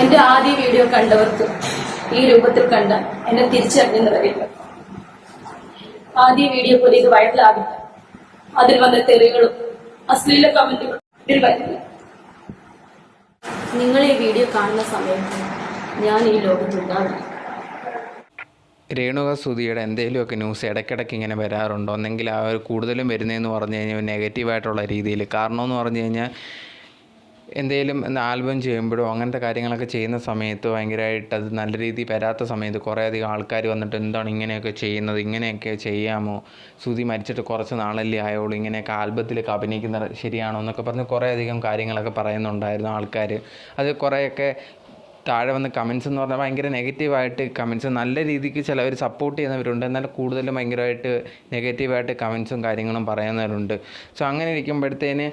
എന്റെ ആദ്യ വീഡിയോ കണ്ടവർക്ക് ഈ രൂപത്തിൽ കണ്ട എന്നെ തിരിച്ചറിഞ്ഞെന്ന് വരില്ല ആദ്യ വീഡിയോ പോലെ ഇത് വൈറലാകില്ല അതിൽ വന്ന തെറികളും അശ്ലീല കമന്റുകളും ഇതിൽ വരില്ല. നിങ്ങൾ ഈ വീഡിയോ കാണുന്ന സമയത്ത് ഞാൻ ഈ ലോകത്തുണ്ടാവില്ല രേണുക സുധിയുടെ എന്തെങ്കിലുമൊക്കെ ന്യൂസ് ഇടയ്ക്കിടയ്ക്ക് ഇങ്ങനെ വരാറുണ്ടോ? ഒന്നെങ്കിൽ ആ ഒരു കൂടുതലും വരുന്നതെന്ന് പറഞ്ഞു കഴിഞ്ഞാൽ നെഗറ്റീവായിട്ടുള്ള രീതിയിൽ കാരണമെന്ന് പറഞ്ഞു കഴിഞ്ഞാൽ എന്തെങ്കിലും ആൽബം ചെയ്യുമ്പോഴോ അങ്ങനത്തെ കാര്യങ്ങളൊക്കെ ചെയ്യുന്ന സമയത്ത് ഭയങ്കരമായിട്ട് അത് നല്ല രീതിയിൽ വരാത്ത സമയത്ത് കുറേയധികം ആൾക്കാർ വന്നിട്ട് എന്താണ് ഇങ്ങനെയൊക്കെ ചെയ്യുന്നത് ഇങ്ങനെയൊക്കെ ചെയ്യാമോ? സുതി മരിച്ചിട്ട് കുറച്ച് നാളല്ലേ ആയോളൂ ഇങ്ങനെയൊക്കെ ആൽബത്തിലൊക്കെ അഭിനയിക്കുന്ന ശരിയാണോ എന്നൊക്കെ പറഞ്ഞ് കുറേയധികം കാര്യങ്ങളൊക്കെ പറയുന്നുണ്ടായിരുന്നു ആൾക്കാർ അത് കുറേയൊക്കെ താഴെ വന്ന് കമൻസ് എന്ന് പറഞ്ഞാൽ ഭയങ്കര നെഗറ്റീവായിട്ട് കമൻസ് നല്ല രീതിക്ക് ചിലവർ സപ്പോർട്ട് ചെയ്യുന്നവരുണ്ട്. എന്നാൽ കൂടുതലും ഭയങ്കരമായിട്ട് നെഗറ്റീവായിട്ട് കമൻസും കാര്യങ്ങളും പറയുന്നവരുണ്ട്. സോ അങ്ങനെ ഇരിക്കുമ്പോഴത്തേന്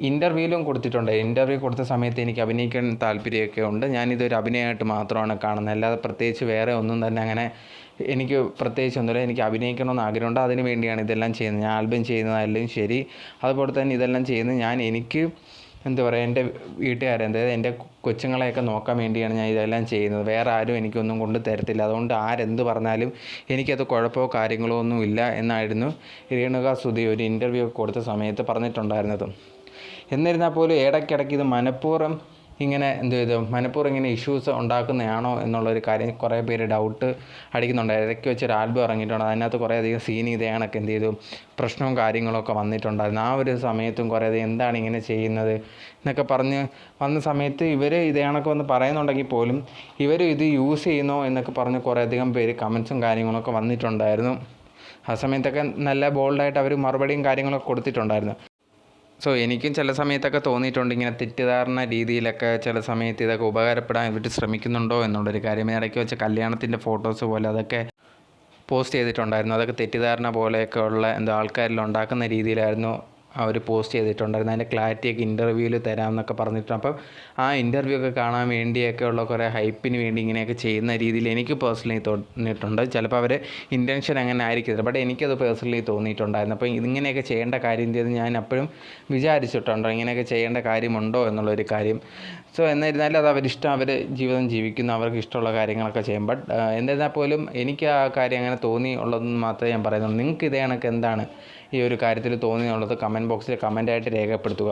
ഇന്റർവ്യൂവിലും കൊടുത്തിട്ടുണ്ട്. ഇന്റർവ്യൂ കൊടുത്ത സമയത്ത് എനിക്ക് അഭിനയിക്കാൻ താല്പര്യമൊക്കെ ഉണ്ട്. ഞാനിതൊരു അഭിനയമായിട്ട് മാത്രമാണ് കാണുന്നത്. അല്ലാതെ പ്രത്യേകിച്ച് വേറെ ഒന്നും തന്നെ അങ്ങനെ എനിക്ക് പ്രത്യേകിച്ച് ഒന്നുമില്ല. എനിക്ക് അഭിനയിക്കണമെന്ന് ആഗ്രഹമുണ്ട്. അതിന് വേണ്ടിയാണ് ഇതെല്ലാം ചെയ്യുന്നത്. ഞാൻ ആൽബം ചെയ്യുന്നതായാലും ശരി. അതുപോലെ തന്നെ ഇതെല്ലാം ചെയ്യുന്നത് ഞാൻ എനിക്ക് എന്താ പറയുക എന്റെ വീട്ടുകാരെ അതായത് എന്റെ കൊച്ചുങ്ങളെയൊക്കെ നോക്കാൻ വേണ്ടിയാണ് ഞാൻ ഇതെല്ലാം ചെയ്യുന്നത്. വേറെ ആരും എനിക്കൊന്നും കൊണ്ട് തരത്തില്ല. അതുകൊണ്ട് ആരെന്ത് പറഞ്ഞാലും എനിക്കത് കുഴപ്പമോ കാര്യങ്ങളോ ഒന്നും ഇല്ല എന്നായിരുന്നു രേണുക സുധി ഒരു ഇന്റർവ്യൂ കൊടുത്ത സമയത്ത് പറഞ്ഞിട്ടുണ്ടായിരുന്നത്. എന്നിരുന്നാൽ പോലും ഇടയ്ക്കിടയ്ക്ക് ഇത് മനഃപൂർവം ഇങ്ങനെ എന്ത് ചെയ്തു? മനഃപൂർവം ഇങ്ങനെ ഇഷ്യൂസ് ഉണ്ടാക്കുന്നതാണോ എന്നുള്ളൊരു കാര്യം കുറേ പേര് ഡൗട്ട് അടിക്കുന്നുണ്ട്. ഇടയ്ക്ക് വെച്ചൊരു ആൽബം ഇറങ്ങിയിട്ടുണ്ട്. അതിനകത്ത് കുറേ അധികം സീൻ ഇത് എന്ത് ചെയ്തു? പ്രശ്നവും കാര്യങ്ങളൊക്കെ വന്നിട്ടുണ്ടായിരുന്നു. ആ ഒരു സമയത്തും കുറേ അധികം എന്താണ് ഇങ്ങനെ ചെയ്യുന്നത് എന്നൊക്കെ പറഞ്ഞ് വന്ന സമയത്ത് ഇവർ ഇത് വന്ന് പറയുന്നുണ്ടെങ്കിൽ പോലും ഇവർ ഇത് യൂസ് ചെയ്യുന്നോ എന്നൊക്കെ പറഞ്ഞ് കുറേ അധികം പേര് കമൻസും കാര്യങ്ങളൊക്കെ വന്നിട്ടുണ്ടായിരുന്നു. ആ സമയത്തൊക്കെ നല്ല ബോൾഡായിട്ട് അവർ മറുപടിയും കാര്യങ്ങളൊക്കെ കൊടുത്തിട്ടുണ്ടായിരുന്നു. സോ എനിക്കും ചില സമയത്തൊക്കെ തോന്നിയിട്ടുണ്ട് ഇങ്ങനെ തെറ്റിദ്ധാരണ രീതിയിലൊക്കെ ചില സമയത്ത് ഇതൊക്കെ ഉപകാരപ്പെടാൻ ഇവർ ശ്രമിക്കുന്നുണ്ടോ എന്നുള്ളൊരു കാര്യം. ഇടയ്ക്ക് വെച്ച കല്യാണത്തിന്റെ ഫോട്ടോസ് പോലെ അതൊക്കെ പോസ്റ്റ് ചെയ്തിട്ടുണ്ടായിരുന്നു. അതൊക്കെ തെറ്റിദ്ധാരണ പോലെയൊക്കെ ഉള്ള എന്തോ ആൾക്കാരിൽ ഉണ്ടാക്കുന്ന രീതിയിലായിരുന്നു. അവർ പോസ്റ്റ് ചെയ്തിട്ടുണ്ടായിരുന്നു. അതിന്റെ ക്ലാരിറ്റിയൊക്കെ ഇന്റർവ്യൂവിൽ തരാമെന്നൊക്കെ പറഞ്ഞിട്ടുണ്ട്. അപ്പം ആ ഇന്റർവ്യൂ ഒക്കെ കാണാൻ വേണ്ടിയൊക്കെ ഉള്ള കുറേ ഹൈപ്പിന് വേണ്ടി ഇങ്ങനെയൊക്കെ ചെയ്യുന്ന രീതിയിൽ എനിക്ക് പേഴ്സണലി തോന്നിയിട്ടുണ്ട്. ചിലപ്പോൾ അവർ ഇന്റൻഷൻ അങ്ങനെ ആയിരിക്കത്തില്ല. ബട്ട് എനിക്കത് പേഴ്സണലി തോന്നിയിട്ടുണ്ടായിരുന്നു. അപ്പം ഇതിങ്ങനെയൊക്കെ ചെയ്യേണ്ട കാര്യം ചെയ്ത് ഞാൻ അപ്പോഴും വിചാരിച്ചിട്ടുണ്ടോ ഇങ്ങനെയൊക്കെ ചെയ്യേണ്ട കാര്യമുണ്ടോ എന്നുള്ളൊരു കാര്യം. സോ എന്നിരുന്നാലും അത് അവരിഷ്ടം. അവർ ജീവിതം ജീവിക്കുന്നു. അവർക്ക് ഇഷ്ടമുള്ള കാര്യങ്ങളൊക്കെ ചെയ്യും. ബട്ട് എന്നിരുന്നാൽ പോലും എനിക്ക് ആ കാര്യം അങ്ങനെ തോന്നി ഉള്ളതെന്ന് മാത്രമേ ഞാൻ പറയുന്നുള്ളൂ. നിങ്ങൾക്ക് ഇതേ കണക്ക് എന്താണ് ഈ ഒരു കാര്യത്തിൽ തോന്നിയുള്ളത് കമന്റ് ബോക്സിൽ കമന്റായിട്ട് രേഖപ്പെടുത്തുക.